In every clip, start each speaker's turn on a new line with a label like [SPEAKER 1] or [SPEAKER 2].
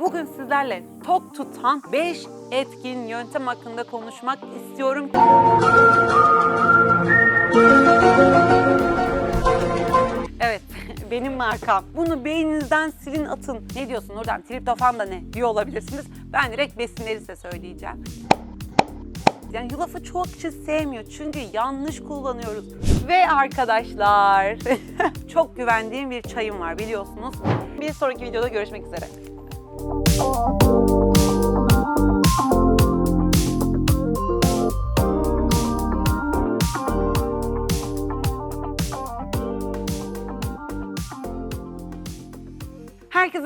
[SPEAKER 1] Bugün sizlerle tok tutan 5 etkin yöntem hakkında konuşmak istiyorum. Evet, benim markam. Bunu beyninizden silin atın. Ne diyorsun oradan triptofan da ne diyor olabilirsiniz. Ben direkt besinleri size söyleyeceğim. Yani yulafı çoğu kişi sevmiyor çünkü yanlış kullanıyoruz. Ve arkadaşlar çok güvendiğim bir çayım var biliyorsunuz. Bir sonraki videoda görüşmek üzere. Herkese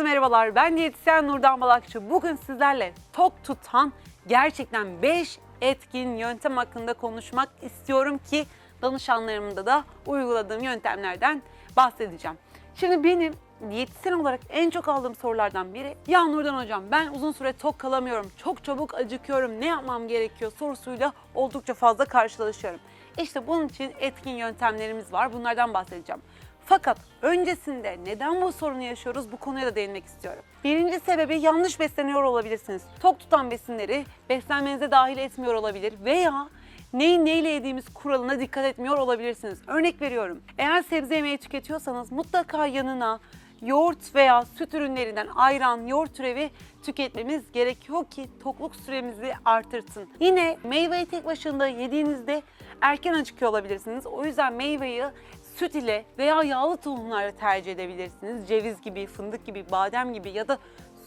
[SPEAKER 1] merhabalar. Ben diyetisyen Nurdan Balakçı. Bugün sizlerle tok tutan gerçekten 5 etkin yöntem hakkında konuşmak istiyorum ki danışanlarımda da uyguladığım yöntemlerden bahsedeceğim. Şimdi benim diyetisyen olarak en çok aldığım sorulardan biri ya Nurdan hocam ben uzun süre tok kalamıyorum, çok çabuk acıkıyorum, ne yapmam gerekiyor sorusuyla oldukça fazla karşılaşıyorum. İşte bunun için etkin yöntemlerimiz var. Bunlardan bahsedeceğim. Fakat öncesinde neden bu sorunu yaşıyoruz bu konuya da değinmek istiyorum. Birinci sebebi yanlış besleniyor olabilirsiniz. Tok tutan besinleri beslenmenize dahil etmiyor olabilir veya neyi neyle yediğimiz kuralına dikkat etmiyor olabilirsiniz. Örnek veriyorum. Eğer sebze yemeği tüketiyorsanız mutlaka yanına yoğurt veya süt ürünlerinden ayran, yoğurt türevi tüketmemiz gerekiyor ki tokluk süremizi artırsın. Yine meyveyi tek başına yediğinizde erken acıkıyor olabilirsiniz. O yüzden meyveyi süt ile veya yağlı tohumlarla tercih edebilirsiniz. Ceviz gibi, fındık gibi, badem gibi ya da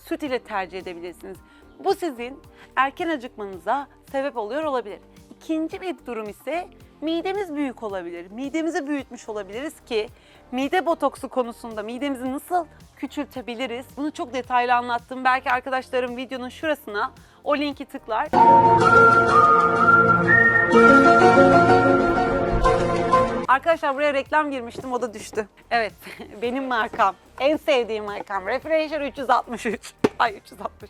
[SPEAKER 1] süt ile tercih edebilirsiniz. Bu sizin erken acıkmanıza sebep oluyor olabilir. İkinci bir durum ise midemiz büyük olabilir. Midemizi büyütmüş olabiliriz ki mide botoksu konusunda midemizi nasıl küçültebiliriz? Bunu çok detaylı anlattım. Belki arkadaşlarım videonun şurasına o linki tıklar. Arkadaşlar buraya reklam girmiştim o da düştü. Evet benim markam. En sevdiğim markam. Refresher 363. Ay 360.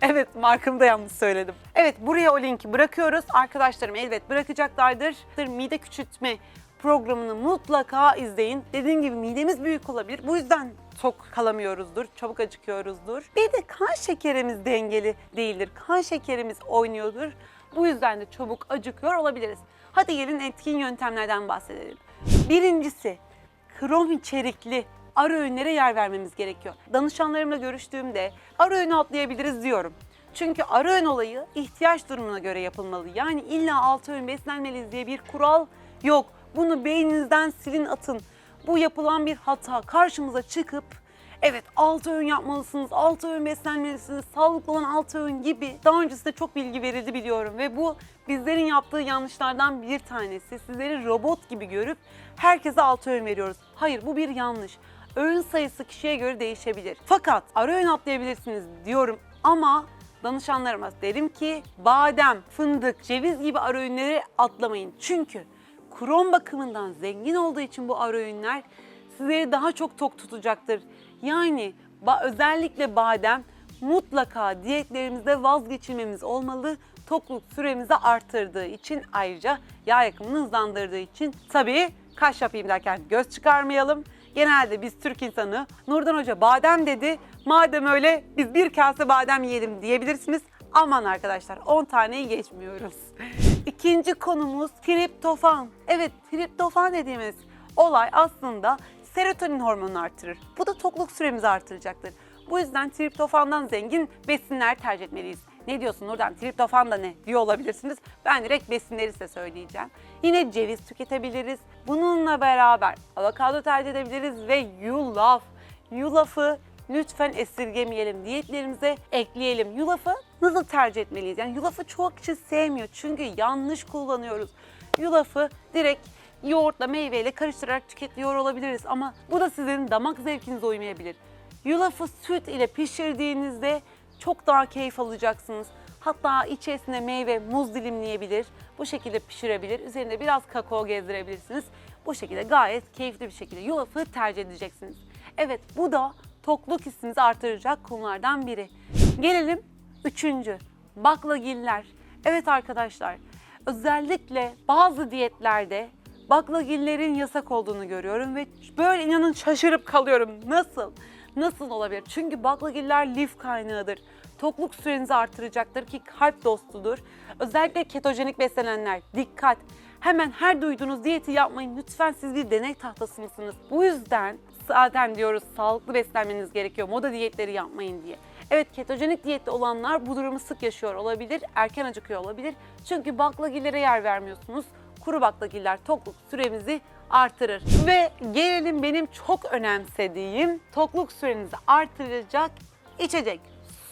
[SPEAKER 1] Evet markamı da yanlış söyledim. Evet buraya o linki bırakıyoruz. Arkadaşlarım elbet bırakacaklardır. Mide küçültme programını mutlaka izleyin. Dediğim gibi midemiz büyük olabilir. Bu yüzden tok kalamıyoruzdur, çabuk acıkıyoruzdur. Bir de kan şekerimiz dengeli değildir. Kan şekerimiz oynuyordur. Bu yüzden de çabuk acıkıyor olabiliriz. Hadi gelin etkin yöntemlerden bahsedelim. Birincisi krom içerikli ara öğünlere yer vermemiz gerekiyor. Danışanlarımla görüştüğümde ara öğünü atlayabiliriz diyorum. Çünkü ara öğün olayı ihtiyaç durumuna göre yapılmalı. Yani illa altı öğün beslenmeliyiz diye bir kural yok. Bunu beyninizden silin atın. Bu yapılan bir hata karşımıza çıkıp evet altı öğün yapmalısınız, altı öğün beslenmelisiniz, sağlıklı olan altı öğün gibi daha öncesinde çok bilgi verildi biliyorum ve bu bizlerin yaptığı yanlışlardan bir tanesi. Sizleri robot gibi görüp herkese altı öğün veriyoruz. Hayır bu bir yanlış. Öğün sayısı kişiye göre değişebilir. Fakat ara öğün atlayabilirsiniz diyorum ama danışanlarıma derim ki badem, fındık, ceviz gibi ara öğünleri atlamayın. Çünkü krom bakımından zengin olduğu için bu ara öğünler sizleri daha çok tok tutacaktır. Yani özellikle badem mutlaka diyetlerimizde vazgeçilmemiz olmalı. Tokluk süremizi artırdığı için ayrıca yağ yakımını hızlandırdığı için tabii kaş yapayım derken göz çıkarmayalım. Genelde biz Türk insanı Nurdan Hoca badem dedi. Madem öyle biz bir kase badem yiyelim diyebilirsiniz. Aman arkadaşlar 10 taneyi geçmiyoruz. İkinci konumuz triptofan. Evet triptofan dediğimiz olay aslında serotonin hormonunu artırır. Bu da tokluk süremizi artıracaktır. Bu yüzden triptofandan zengin besinler tercih etmeliyiz. Ne diyorsun Nurdan triptofan da ne diyor olabilirsiniz. Ben direkt besinleri size söyleyeceğim. Yine ceviz tüketebiliriz. Bununla beraber avokado tercih edebiliriz ve yulaf. Yulafı lütfen esirgemeyelim. Diyetlerimize ekleyelim. Yulafı nasıl tercih etmeliyiz? Yani yulafı çoğu kişi sevmiyor çünkü yanlış kullanıyoruz. Yulafı direkt yoğurtla meyveyle karıştırarak tüketiyor olabiliriz ama bu da sizin damak zevkinize uymayabilir. Yulafı süt ile pişirdiğinizde çok daha keyif alacaksınız. Hatta içerisine meyve, muz dilimleyebilir. Bu şekilde pişirebilir. Üzerine biraz kakao gezdirebilirsiniz. Bu şekilde gayet keyifli bir şekilde yulafı tercih edeceksiniz. Evet bu da tokluk hissinizi artıracak konulardan biri. Gelelim üçüncü, baklagiller. Evet arkadaşlar, özellikle bazı diyetlerde baklagillerin yasak olduğunu görüyorum ve böyle inanın şaşırıp kalıyorum. Nasıl? Nasıl olabilir? Çünkü baklagiller lif kaynağıdır. Tokluk sürenizi artıracaktır ki kalp dostudur. Özellikle ketojenik beslenenler dikkat. Hemen her duyduğunuz diyeti yapmayın. Lütfen siz bir deney tahtası mısınız? Bu yüzden zaten diyoruz sağlıklı beslenmeniz gerekiyor. Moda diyetleri yapmayın diye. Evet ketojenik diyette olanlar bu durumu sık yaşıyor olabilir, erken acıkıyor olabilir. Çünkü baklagillere yer vermiyorsunuz. Kuru baklagiller tokluk süremizi artırır. Ve gelelim benim çok önemsediğim tokluk sürenizi artıracak içecek.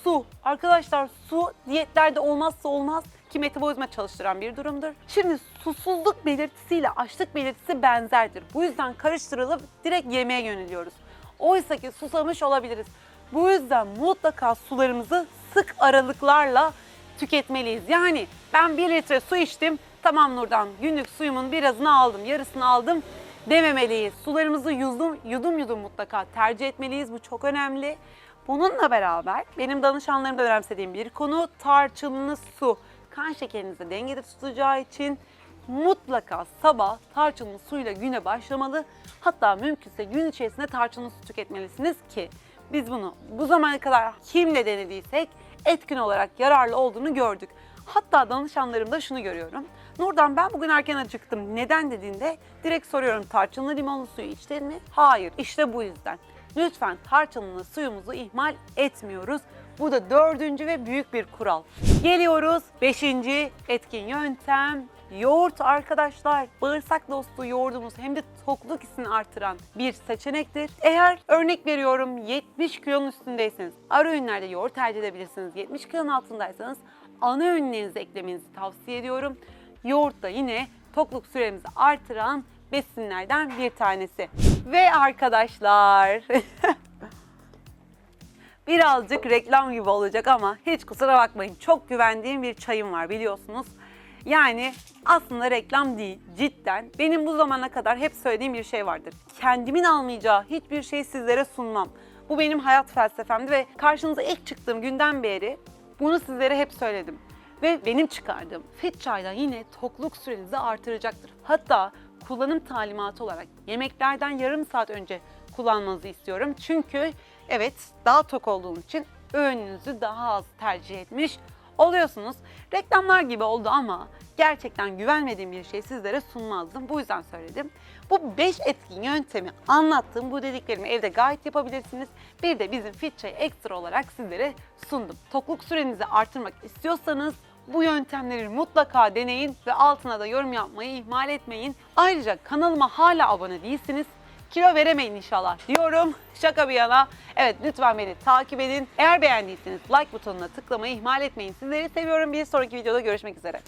[SPEAKER 1] Su. Arkadaşlar su diyetlerde olmazsa olmaz ki metabolizma çalıştıran bir durumdur. Şimdi susuzluk belirtisiyle açlık belirtisi benzerdir. Bu yüzden karıştırılıp direkt yemeğe yöneliyoruz. Oysa ki susamış olabiliriz. Bu yüzden mutlaka sularımızı sık aralıklarla tüketmeliyiz. Yani ben bir litre su içtim, tamam Nurdan günlük suyumun birazını aldım, yarısını aldım dememeliyiz. Sularımızı yudum yudum yudum mutlaka tercih etmeliyiz. Bu çok önemli. Bununla beraber benim danışanlarımda önemsediğim bir konu tarçınlı su. Kan şekerinizi dengede tutacağı için mutlaka sabah tarçınlı suyla güne başlamalı. Hatta mümkünse gün içerisinde tarçınlı su tüketmelisiniz ki biz bunu bu zamana kadar kimle denediysek etkin olarak yararlı olduğunu gördük. Hatta danışanlarımda şunu görüyorum. Nurdan ben bugün erken acıktım. Neden dediğinde direkt soruyorum tarçınlı limonlu suyu içtin mi? Hayır. İşte bu yüzden. Lütfen tarçınlı suyumuzu ihmal etmiyoruz. Bu da dördüncü ve büyük bir kural. Geliyoruz beşinci etkin yöntem. Yoğurt arkadaşlar bağırsak dostu yoğurdumuz hem de tokluk hissini artıran bir seçenektir. Eğer örnek veriyorum 70 kilonun üstündeyseniz ara öğünlerde yoğurt tercih edebilirsiniz. 70 kilonun altındaysanız ana öğünlerinize eklemenizi tavsiye ediyorum. Yoğurt da yine tokluk süremizi artıran besinlerden bir tanesi. Ve arkadaşlar birazcık reklam gibi olacak ama hiç kusura bakmayın. Çok güvendiğim bir çayım var biliyorsunuz. Yani aslında reklam değil, cidden. Benim bu zamana kadar hep söylediğim bir şey vardır. Kendimin almayacağı hiçbir şeyi sizlere sunmam. Bu benim hayat felsefemdi ve karşınıza ilk çıktığım günden beri bunu sizlere hep söyledim. Ve benim çıkardığım fit çaydan yine tokluk sürenizi artıracaktır. Hatta kullanım talimatı olarak yemeklerden yarım saat önce kullanmanızı istiyorum. Çünkü evet daha tok olduğunuz için öğününüzü daha az tercih etmiş oluyorsunuz. Reklamlar gibi oldu ama gerçekten güvenmediğim bir şey sizlere sunmazdım. Bu yüzden söyledim. Bu 5 etkin yöntemi anlattığım bu dediklerimi evde gayet yapabilirsiniz. Bir de bizim Fit Çay'ı ekstra olarak sizlere sundum. Tokluk sürenizi artırmak istiyorsanız bu yöntemleri mutlaka deneyin ve altına da yorum yapmayı ihmal etmeyin. Ayrıca kanalıma hala abone değilsiniz. Kilo veremeyin inşallah diyorum. Şaka bir yana. Evet lütfen beni takip edin. Eğer beğendiyseniz like butonuna tıklamayı ihmal etmeyin. Sizleri seviyorum. Bir sonraki videoda görüşmek üzere.